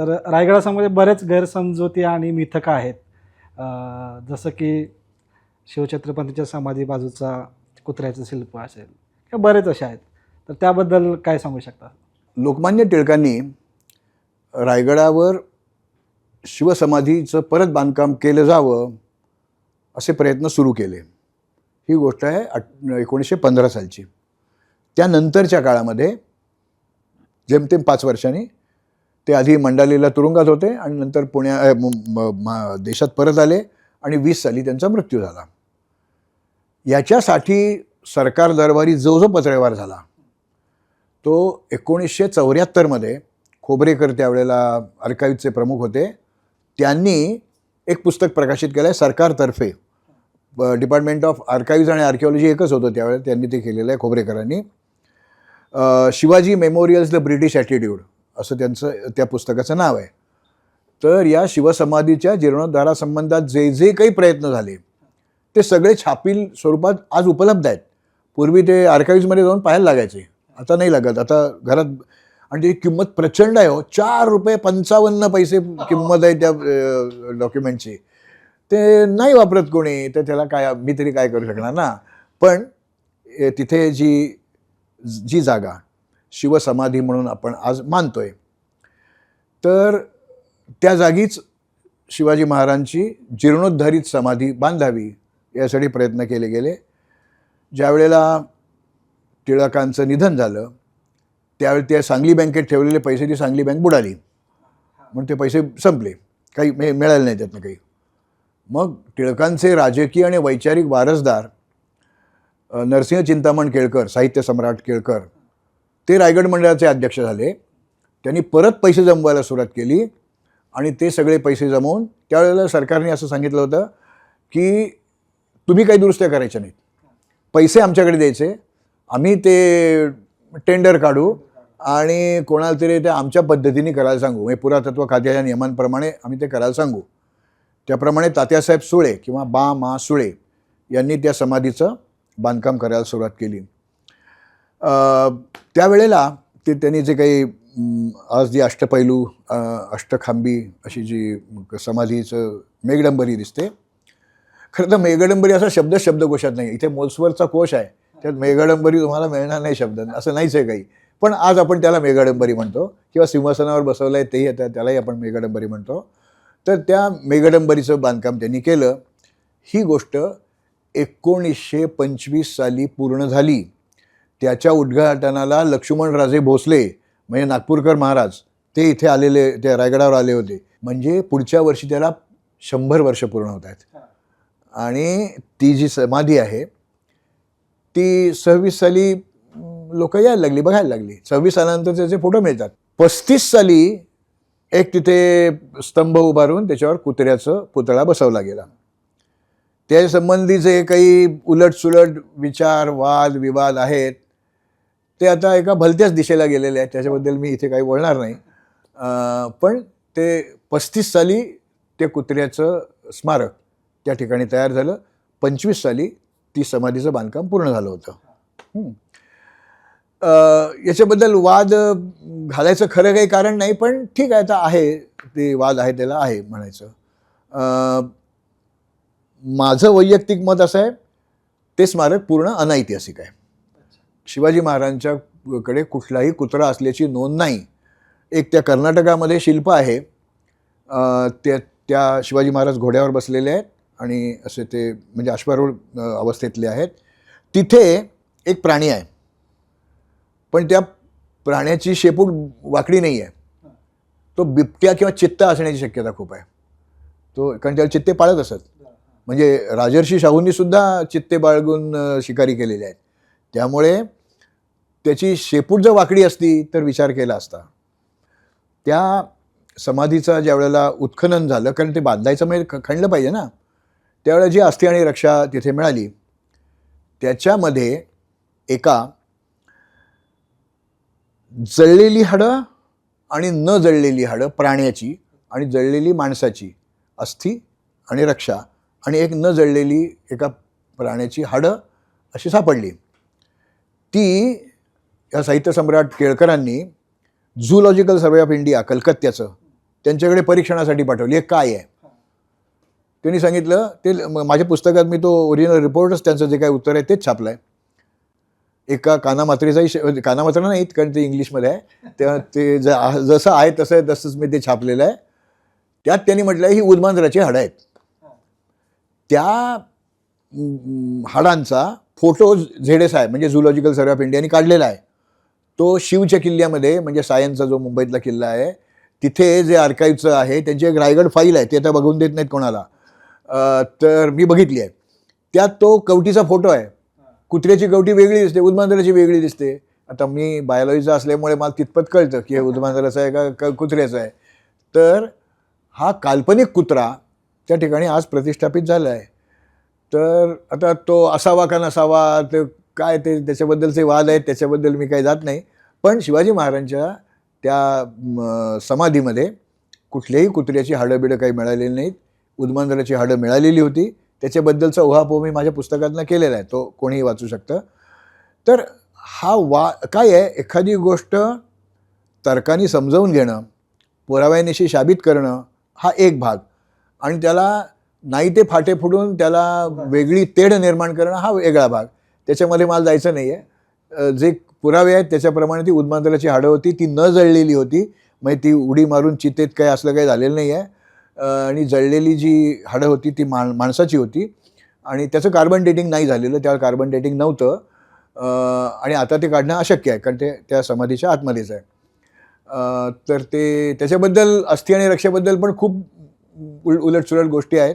तर रायगडामध्ये बरेच गैरसमजुती आणि मिथकं आहेत. जसं की शिवछत्रपतीच्या समाधी बाजूचा कुत्र्याचं शिल्प असेल किंवा बरेच असे आहेत. तर त्याबद्दल काय सांगू शकता? लोकमान्य टिळकांनी रायगडावर शिवसमाधीचं परत बांधकाम केलं जावं असे प्रयत्न सुरू केले. ही गोष्ट आहे अट एकोणीसशे पंधरा सालची. त्यानंतरच्या काळामध्ये जेमतेम पाच वर्षांनी ते आधी मंडालीला तुरुंगात होते आणि नंतर पुण्या म- म- देशात परत आले आणि वीस साली त्यांचा मृत्यू झाला. याच्यासाठी सरकार दरबारी जो जो पत्रव्यवहार झाला. तो एकोणीसशे चौऱ्याहत्तरमध्ये खोबरेकर त्यावेळेला आर्काईव्हचे प्रमुख होते. त्यांनी एक पुस्तक प्रकाशित केलं आहे सरकारतर्फे डिपार्टमेंट ऑफ आर्काईव्ज आणि आर्किओलॉजी एकच होतं त्यावेळेला त्यांनी ते केलेलं आहे खोबरेकरांनी. Shivaji memorials the British attitude असं त्यांचं त्या पुस्तकाचं नाव आहे. तर या शिवसमाधीच्या जीर्णोद्धारासंबंधात जे जे काही प्रयत्न झाले ते सगळे छापील स्वरूपात आज उपलब्ध आहेत. पूर्वी ते आर्काईव्जमध्ये जाऊन पाहायला लागायचे. आता नाही लागत. आता घरात आणि त्याची किंमत प्रचंड आहे हो. चार रुपये पंचावन्न पैसे किंमत आहे त्या डॉक्युमेंटची ते नाही वापरत कोणी. तर त्याला काय मी तरी काय करू शकणार ना? पण तिथे जी जी जागा शिवसमाधी म्हणून आपण आज मानतोय. तर त्या जागीच शिवाजी महाराजांची जीर्णोद्धारित समाधी बांधावी यासाठी प्रयत्न केले गेले. ज्यावेळेला टिळकांचं निधन झालं त्यावेळी त्या सांगली बँकेत ठेवलेले पैसे ती सांगली बँक बुडाली. म्हणून ते पैसे संपले. काही मे मिळाले नाही त्यातनं काही. मग टिळकांचे राजकीय आणि वैचारिक वारसदार नरसिंह चिंतामण केळकर साहित्य सम्राट केळकर ते रायगड मंडळाचे अध्यक्ष झाले. त्यांनी परत पैसे जमवायला सुरुवात केली आणि ते सगळे पैसे जमवून त्यावेळेला सरकारने असं सांगितलं होतं की तुम्ही काही दुरुस्त्या करायच्या नाहीत. पैसे आमच्याकडे द्यायचे. आम्ही ते टेंडर काढू आणि कोणाला तरी ते आमच्या पद्धतीने करायला सांगू. म्हणजे पुरातत्व खात्याच्या नियमांप्रमाणे आम्ही ते करायला सांगू. त्याप्रमाणे तात्यासाहेब सुळे किंवा बा मा सुळे यांनी त्या समाधीचं बांधकाम करायला सुरुवात केली. त्यावेळेला ते त्यांनी जे काही आज जी अष्टपैलू अष्टखांबी अशी जी समाधीचं मेघडंबरी दिसते. खरं तर मेघडंबरी असा शब्द शब्दकोशात नाही इथे मोल्सवरचा कोश आहे. त्यात मेघडंबरी तुम्हाला मिळणार नाही शब्द. असं नाहीच आहे काही. पण आज आपण त्याला मेघडंबरी म्हणतो किंवा सिंहासनावर बसवलं आहे तेही आता त्यालाही आपण मेघडंबरी म्हणतो. तर त्या मेघडंबरीचं बांधकाम त्यांनी केलं. ही गोष्ट एकोणीसशे पंचवीस साली पूर्ण झाली. त्याच्या उद्घाटनाला लक्ष्मणराजे भोसले म्हणजे नागपूरकर महाराज ते इथे आलेले ते रायगडावर आले होते. म्हणजे पुढच्या वर्षी त्याला शंभर वर्ष पूर्ण होत आहेत. आणि ती जी समाधी आहे ती सव्वीस साली लोक यायला लागली बघायला लागली. सव्वीस सालानंतर त्याचे फोटो मिळतात. पस्तीस साली एक तिथे स्तंभ उभारून त्याच्यावर कुत्र्याचं पुतळा बसवला गेला. त्या संबंधी जे काही उलटसुलट विचार वाद विवाद आहेत. ते आता एका भलत्याच दिशेला गेलेले आहेत. त्याच्याबद्दल मी इथे काही बोलणार नाही. पण ते पस्तीस साली ते कुत्र्याचं स्मारक त्या ठिकाणी तयार झालं. पंचवीस साली ती समाधीचं बांधकाम पूर्ण झालं होतं. याच्याबद्दल वाद घालायचं खरं काही कारण नाही पण ठीक आहे आता आहे. ते वाद आहे त्याला आहे म्हणायचं. माझं वैयक्तिक मत असं आहे ते स्मारक पूर्ण अनैतिहासिक आहे. शिवाजी महाराजांच्याकडे कुठलाही कुत्रा असल्याची नोंद नाही. एक त्या कर्नाटकामध्ये शिल्प आहे. त्या त्या शिवाजी महाराज घोड्यावर बसलेले आहेत आणि असे ते म्हणजे अश्वारूढ अवस्थेतले आहेत. तिथे एक प्राणी आहे. पण त्या प्राण्याची शेपूट वाकडी नाही आहे तो बिबट्या किंवा चित्ता असण्याची शक्यता खूप आहे. तो कारण त्याला चित्ते पाळत असत. म्हणजे राजर्षी शाहूंनीसुद्धा चित्ते बाळगून शिकारी केलेले आहेत. त्यामुळे त्याची शेपूट जर वाकडी असती तर विचार केला असता. त्या समाधीचा ज्या वेळेला उत्खनन झालं कारण ते बांधायचं म्हणजे खणलं पाहिजे ना त्यावेळेला जी अस्थि आणि रक्षा तिथे मिळाली त्याच्यामध्ये एका जळलेली हाडं आणि न जळलेली हाडं प्राण्याची आणि जळलेली माणसाची अस्थि आणि रक्षा आणि एक न जळलेली एका प्राण्याची हाडं अशी सापडली. ती या साहित्य सम्राट केळकरांनी झूलॉजिकल सर्वे ऑफ इंडिया कलकत्त्याचं त्यांच्याकडे परीक्षणासाठी पाठवली. हे काय आहे? त्यांनी सांगितलं ते माझ्या पुस्तकात मी तो ओरिजिनल रिपोर्टच त्यांचं जे काय उत्तर आहे तेच छापलं आहे एका कानामात्रेचाही श- म्हणजे कानामात्रा नाहीत कारण ते इंग्लिशमध्ये आहे. तेव्हा ते ज जसं आहे तसं आहे तसंच मी ते छापलेलं आहे. त्यात त्यांनी म्हटलं आहे ही उदमांजराची हाडं आहेत. त्या हाडांचा फोटो झेड एस आहे म्हणजे झुलॉजिकल सर्वे ऑफ इंडियाने काढलेला आहे. तो शिवच्या किल्ल्यामध्ये म्हणजे सायनचा जो मुंबईतला किल्ला आहे तिथे जे आर्काईव्हचं आहे त्यांची एक रायगड फाईल आहे ते आता बघून देत नाहीत कोणाला. तर मी बघितली आहे. त्यात तो कवटीचा फोटो आहे. कुत्र्याची कवटी वेगळी दिसते उदमांजराची वेगळी दिसते. आता मी बायोलॉजीचा असल्यामुळे मला तितपत कळतं की हे उदमांजराचं आहे का का कुत्र्याचं आहे. तर हा काल्पनिक कुत्रा त्या ठिकाणी आज प्रतिष्ठापित झाला आहे. तर आता तो असावा का नसावा ते काय ते त्याच्याबद्दलचे वाद आहेत त्याच्याबद्दल मी काही जात नाही. पण शिवाजी महाराजांच्या त्या समाधीमध्ये कुठल्याही कुत्र्याची हाडं बिडं काही मिळालेली नाहीत. उद्मांजराची हाडं मिळालेली होती. त्याच्याबद्दलचा उहापोह मी माझ्या पुस्तकातनं केलेला आहे. तो कोणीही वाचू शकतं. तर हा वा काय आहे? एखादी गोष्ट तर्काने समजावून घेणं पुराव्यानिशी शाबित करणं हा एक भाग. आणि त्याला नाही ते फाटे फुडून त्याला वेगळी तेढ निर्माण करणं हा वेगळा भाग. त्याच्यामध्ये मला जायचं नाही आहे जे पुरावे आहेत त्याच्याप्रमाणे ती उद्मांतराची हाडं होती ती न जळलेली होती. म्हणजे ती उडी मारून चितेत काही असलं काही झालेलं नाही आहे आणि जळलेली जी हाडं होती ती मा माणसाची होती. आणि त्याचं कार्बन डेटिंग नाही झालेलं त्यावर कार्बन डेटिंग नव्हतं. आणि आता ते काढणं अशक्य आहे कारण ते त्या समाधीच्या आतमध्येच आहे. तर ते त्याच्याबद्दल अस्थि आणि रक्षेबद्दल पण खूप उल उलटसुलट गोष्टी आहेत.